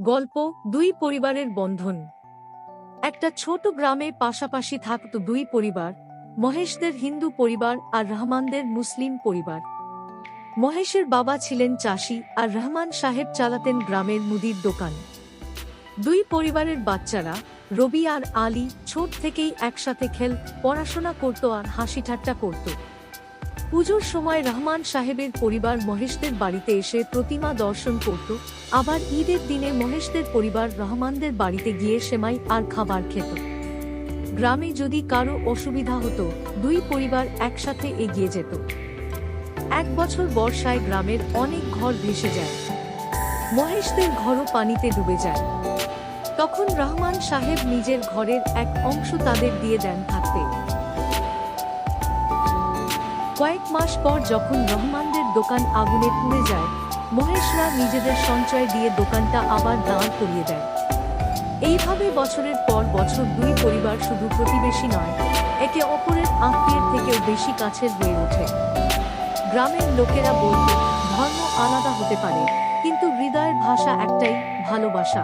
গল্প, দুই পরিবারের বন্ধন। একটা ছোট গ্রামে পাশাপাশি থাকত দুই পরিবার, মহেশদের হিন্দু পরিবার আর রহমানদের মুসলিম পরিবার। মহেশের বাবা ছিলেন চাষি আর রহমান সাহেব চালাতেন গ্রামের মুদির দোকান। দুই পরিবারের বাচ্চারা, রবি আর আলী, ছোট থেকেই একসাথে খেল, পড়াশোনা করত আর হাসি ঠাট্টা করত। পুজোর সময় রহমান সাহেবের পরিবার মহেশদের বাড়িতে এসে প্রতিমা দর্শন করত, আবার ঈদের দিনে মহেশদের পরিবার রহমানদের বাড়িতে গিয়ে সেমাই আর খাবার খেত। গ্রামে যদি কারও অসুবিধা হতো, দুই পরিবার একসাথে এগিয়ে যেত। এক বছর বর্ষায় গ্রামের অনেক ঘর ভেসে যায়। মহেশদের ঘরও পানিতে ডুবে যায়। তখন রহমান সাহেব নিজের ঘরের এক অংশ তাদের দিয়ে দেন থাকতে। কয়েক মাস পর যখন রহমানদের দোকান আগুনে পুড়ে যায়, মহেশরা নিজেদের সঞ্চয় দিয়ে দোকানটা আবার দাঁড় করিয়ে দেয়। এইভাবে বছরের পর বছর দুই পরিবার শুধু প্রতিবেশী নয়, একে অপরের আত্মীয়ের থেকেও বেশি কাছের হয়ে ওঠে। গ্রামের লোকেরা বলত, ধর্ম আলাদা হতে পারে, কিন্তু হৃদয়ের ভাষা একটাই, ভালোবাসা।